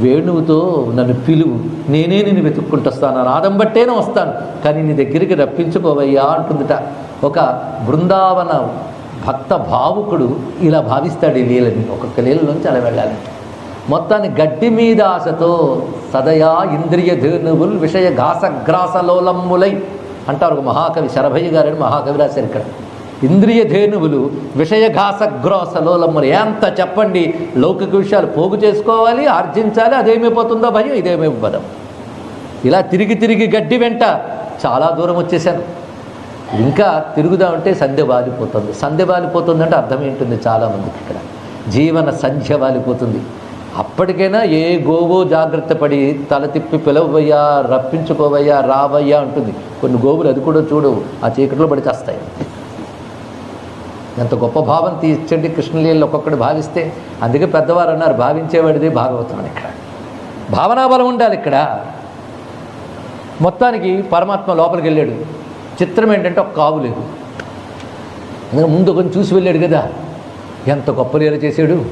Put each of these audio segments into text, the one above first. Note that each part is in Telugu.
వేణువుతో నన్ను పిలువు. నేనే నిన్ను వెతుక్కుంటొస్తాను నాదం బట్టేనే వస్తాను. కానీ నీ దగ్గరికి రప్పించుకోవయ్యా అంటుందిట. ఒక బృందావన భక్త భావుకుడు ఇలా భావిస్తాడు ఈ లీలని. ఒక్కొక్క లీలలోంచి అలా వెళ్ళాలి. మొత్తాన్ని గడ్డి మీద ఆశతో సదయా ఇంద్రియ ధేనువుల్ విషయ ఘాసగ్రాసలోలమ్ములై అంటారు ఒక మహాకవి శరభయ్య గారని మహాకవి రాశారు ఇక్కడ. ఇంద్రియ ధేనువులు విషయ ఎంత చెప్పండి? లౌకిక విషయాలు పోగు చేసుకోవాలి ఆర్జించాలి అదేమైపోతుందో భయం ఇదేమైపోదాం ఇలా తిరిగి తిరిగి గడ్డి వెంట చాలా దూరం వచ్చేసాను ఇంకా తిరుగుదామంటే సంధ్య వాలిపోతుంది. సంధ్య బాలిపోతుంది అంటే అర్థం ఏంటుంది చాలామందికి ఇక్కడ? జీవన సంధ్య వాలిపోతుంది. అప్పటికైనా ఏ గోవో జాగ్రత్త పడి తల తిప్పి పిలవయ్యా రప్పించుకోవయ్యా రావయ్యా అంటుంది. కొన్ని గోవులు అది కూడా చూడవు. ఆ చీకట్లో పడి చేస్తాయి. ఎంత గొప్ప భావం తీర్చండి కృష్ణలీలలో ఒక్కొక్కటి భావిస్తే. అందుకే పెద్దవారు అన్నారు భావించేవాడిది భాగవతం అని ఇక్కడ. భావనాబలం ఉండాలి ఇక్కడ. మొత్తానికి పరమాత్మ లోపలికి వెళ్ళాడు. చిత్రం ఏంటంటే ఒక కావు లేదు. అందుకే ముందు కొంచెం చూసి వెళ్ళాడు కదా. ఎంత గొప్ప లీల చేశాడు.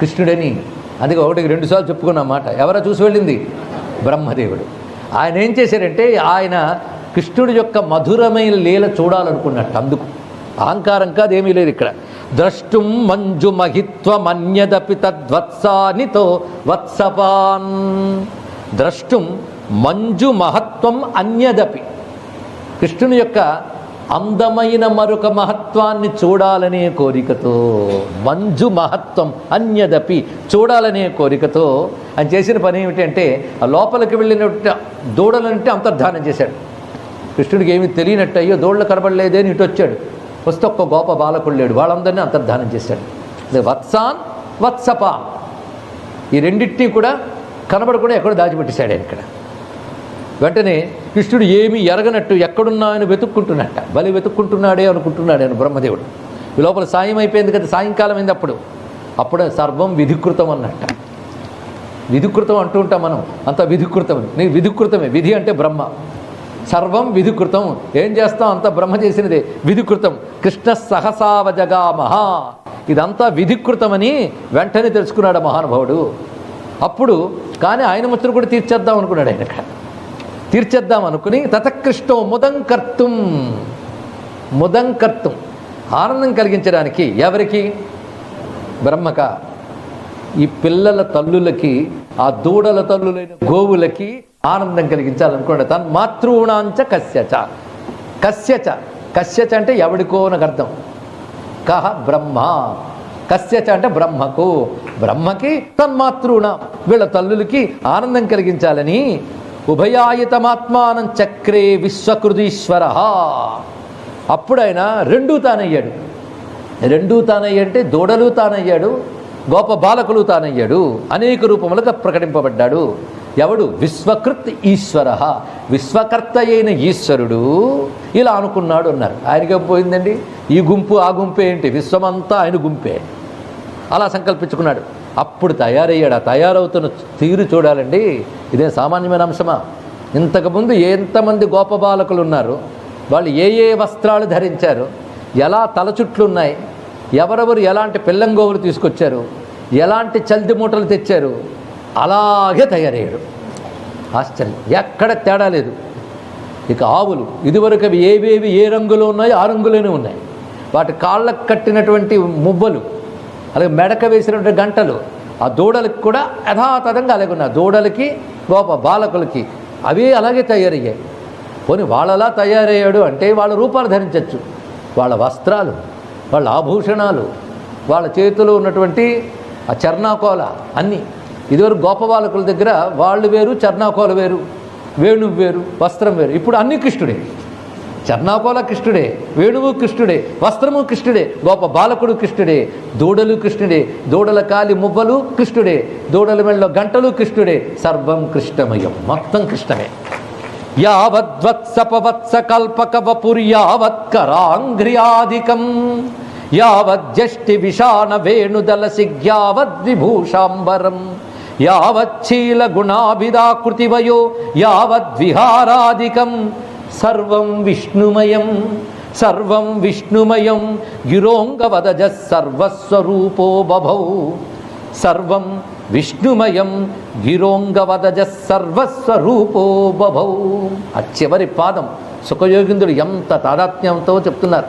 కృష్ణుడని. అందుకే ఒకటికి రెండుసార్లు చెప్పుకున్నా చెప్పుకున్న మాట. ఎవరో చూసి వెళ్ళింది? బ్రహ్మదేవుడు. ఆయన ఏం చేశాడంటే ఆయన కృష్ణుడి యొక్క మధురమైన లీల చూడాలనుకున్నట్టు అందుకు. అహంకారం కాదు ఏమీ లేదు ఇక్కడ. ద్రష్టుం మంజు మహిత్వమన్యదపి తద్వత్సానితో వత్సపాన్ ద్రష్టుం మంజు మహత్వం అన్యదపి. కృష్ణుని యొక్క అందమైన మరొక మహత్వాన్ని చూడాలనే కోరికతో మంజు మహత్వం అన్యదపి చూడాలనే కోరికతో ఆయన చేసిన పని ఏమిటంటే ఆ లోపలికి వెళ్ళిన దూడలంటే అంతర్ధానం చేశాడు. కృష్ణుడికి ఏమి తెలియనట్టు అయ్యో దూడలు కనబడలేదే అని ఇటు వచ్చాడు వస్తే ఒక్క గోప బాలకుడు లేడు. వాళ్ళందరినీ అంతర్ధానం చేశాడు. వత్సాన్ వత్సపాన్ ఈ రెండింటినీ కూడా కనబడకుండా ఎక్కడో దాచిపెట్టేశాడు ఆయన ఇక్కడ. వెంటనే కృష్ణుడు ఏమీ ఎరగనట్టు ఎక్కడున్నా ఆయన వెతుక్కుంటున్నట్ట. బలి వెతుక్కుంటున్నాడే అనుకుంటున్నాడు ఆయన బ్రహ్మదేవుడు. ఈ లోపల సాయం అయిపోయింది కదా సాయంకాలం అయింది అప్పుడు. అప్పుడే సర్వం విధికృతం అన్నట్ట. విధికృతం అంటూ ఉంటాం మనం. అంత విధికృతం నీ విధికృతమే. విధి అంటే బ్రహ్మ. సర్వం విధికృతం. ఏం చేస్తాం? అంత బ్రహ్మ చేసినదే. విధికృతం. కృష్ణ సహసావజగామహ. ఇదంతా విధికృతమని వెంటనే తెలుసుకున్నాడు మహానుభావుడు. అప్పుడు కానీ ఆయన ముచ్చట కూడా తీర్చేద్దాం అనుకున్నాడు ఆయన ఇక్కడ తీర్చేద్దాం అనుకుని తతకృష్టం ముదం కర్తుం. ముదం కర్తుం. ఆనందం కలిగించడానికి ఎవరికి? బ్రహ్మక. ఈ పిల్లల తల్లులకి ఆ దూడల తల్లులైన గోవులకి ఆనందం కలిగించాలనుకోండి తన్ మాతృణాంచ కస్యచ. కస్యచ. కస్యచ అంటే ఎవడికో నాకు అర్థం. కహ బ్రహ్మ. కస్యచ అంటే బ్రహ్మకు. బ్రహ్మకి తన్మాతృణ వీళ్ళ తల్లులకి ఆనందం కలిగించాలని ఉభయాయుతమాత్మానం చక్రే విశ్వకృతీశ్వర. అప్పుడైనా రెండూ తానయ్యాడు. రెండూ తానయ్యంటే దూడలు తానయ్యాడు. గోప బాలకులు తానయ్యాడు. అనేక రూపములుగా ప్రకటింపబడ్డాడు. ఎవడు? విశ్వకృత్ ఈశ్వర. విశ్వకర్త అయిన ఈశ్వరుడు ఇలా అనుకున్నాడు అన్నారు. ఆయనకి పోయిందండి? ఈ గుంపు ఆ గుంపు ఏంటి? విశ్వమంతా ఆయన గుంపే. అలా సంకల్పించుకున్నాడు. అప్పుడు తయారయ్యాడు. ఆ తయారవుతున్న తీరు చూడాలండి. ఇదే సామాన్యమైన అంశమా? ఇంతకుముందు ఎంతమంది గోప బాలకులు ఉన్నారు? వాళ్ళు ఏ ఏ వస్త్రాలు ధరించారు? ఎలా తల చుట్లు ఉన్నాయి? ఎవరెవరు ఎలాంటి పిల్లంగోవులు తీసుకొచ్చారు? ఎలాంటి చల్ది మూటలు తెచ్చారు? అలాగే తయారయ్యాడు. ఆశ్చర్యం. ఎక్కడ తేడా లేదు. ఇక ఆవులు ఇదివరకు అవి ఏవేవి ఏ రంగులో ఉన్నాయో ఆ రంగులోనే ఉన్నాయి. వాటి కాళ్ళకు కట్టినటువంటి మువ్వలు అలాగే మెడక వేసినటువంటి గంటలు ఆ దూడలకు కూడా యథాతథంగా అలాగే ఉన్నాయి. దూడలకి గోప బాలకులకి అవి అలాగే తయారయ్యాయి. పోనీ వాళ్ళలా తయారయ్యాడు అంటే వాళ్ళ రూపాలు ధరించవచ్చు వాళ్ళ వస్త్రాలు వాళ్ళ ఆభూషణాలు వాళ్ళ చేతిలో ఉన్నటువంటి ఆ చర్నాకోల అన్నీ. ఇదివరకు గోప బాలకుల దగ్గర వాళ్ళు వేరు చర్నాకోల వేరు వేణువు వేరు వస్త్రం వేరు. ఇప్పుడు అన్ని కృష్ణుడే. చర్నాకోల కృష్ణుడే వేణువు కృష్ణుడే వస్త్రము కృష్ణుడే గోప బాలకుడు కృష్ణుడే దూడలు కృష్ణుడే దూడల కాలి మువ్వలు కృష్ణుడే దూడల మెళ్ళ గంటలు కృష్ణుడే. సర్వం కృష్ణమయం. మొత్తం కృష్ణమే. యావద్వత్సపవత్స కల్పక వపుర్యావత్కరాంఘ్రియాధికం యావజ్జష్టి విషాణ వేణుదలసిగ్యావద్విభూషాంబరం యావచ్చీల గుణాభిదాకృతివయో యావద్విహారాధికం సర్వం విష్ణుమయం సర్వం విష్ణుమయం గిరోంగవదజ సర్వస్వరూపో బభౌ సర్వం విష్ణుమయం గిరోంగవదజ సర్వస్వరూపో బభౌ. ఆ చివరి పాదం సుఖయోగిందుడు ఎంత తాదాత్మ్యంతో చెప్తున్నారు.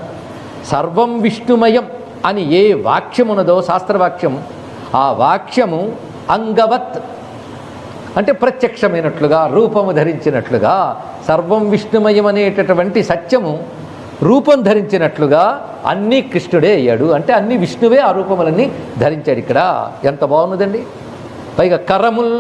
సర్వం విష్ణుమయం అని ఏ వాక్యమున్నదో శాస్త్రవాక్యం ఆ వాక్యము అంగవత్ అంటే ప్రత్యక్షమైనట్లుగా రూపము ధరించినట్లుగా సర్వం విష్ణుమయం అనేటటువంటి సత్యము రూపం ధరించినట్లుగా అన్నీ కృష్ణుడే అయ్యాడు. అంటే అన్ని విష్ణువే ఆ రూపములన్నీ ధరించాడు ఇక్కడ. ఎంత బాగున్నదండి. పైగా కరముల్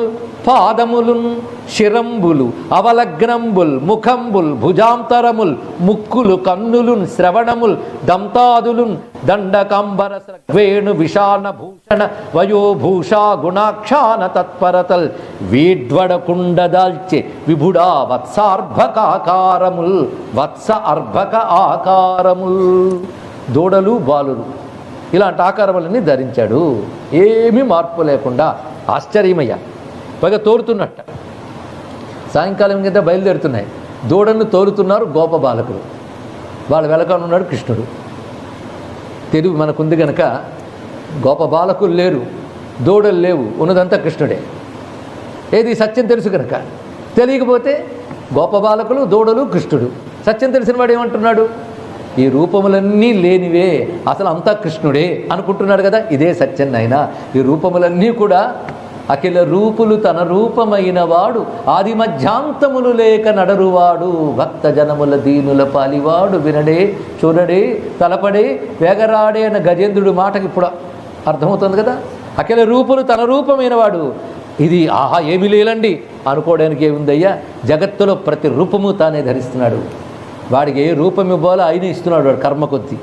పాదములున్ శిరంబులు అవలగ్నంబుల్ ముఖంబుల్ భుజాంతరముల్ ముక్కులు కన్నులున్ శ్రవణముల్ దంతాదులున్ దండకంబర వేణు విషాన భూషణ వయోభూషా గుణాక్షాన తత్పరతల్ వీడ్వడకుండదాల్చే విభుడా వత్సార్భకాకారముల్ వత్స అర్భక ఆకారముల్. దూడలు బాలులు ఇలాంటి ఆకారములన్నీ ధరించాడు. ఏమీ మార్పు లేకుండా ఆశ్చర్యమయ్య. పైగా తోరుతున్నట్ట. సాయంకాలం కింద బయలుదేరుతున్నాయి. దూడను తోలుతున్నారు గోప బాలకుడు వాళ్ళ వెలకానున్నాడు కృష్ణుడు. తెలివి మనకుంది గనక గోప బాలకులు లేరు. దూడలు లేవు. ఉన్నదంతా కృష్ణుడే. ఏది సత్యం తెలుసు కనుక తెలియకపోతే గోప బాలకులు దూడలు కృష్ణుడు. సత్యం తెలిసిన వాడు ఏమంటున్నాడు? ఈ రూపములన్నీ లేనివే. అసలు అంతా కృష్ణుడే అనుకుంటున్నాడు కదా? ఇదే సత్యం నాయన. ఈ రూపములన్నీ కూడా అఖిల రూపులు తన రూపమైన వాడు ఆది మధ్యాంతములు లేక నడరువాడు భక్త జనముల దీనుల పాలివాడు. వినడే చూడడే తలపడే వేగరాడే అన్న గజేంద్రుడి మాటకి ఇప్పుడు అర్థమవుతుంది కదా? అఖిల రూపులు తన రూపమైన వాడు. ఇది ఆహా ఏమి లేలండి అనుకోవడానికి ఏముందయ్యా? జగత్తులో ప్రతి రూపము తానే ధరిస్తున్నాడు. వాడికి ఏ రూపం ఇవ్వాలో ఆయన ఇస్తున్నాడు వాడు కర్మ కొద్దీ.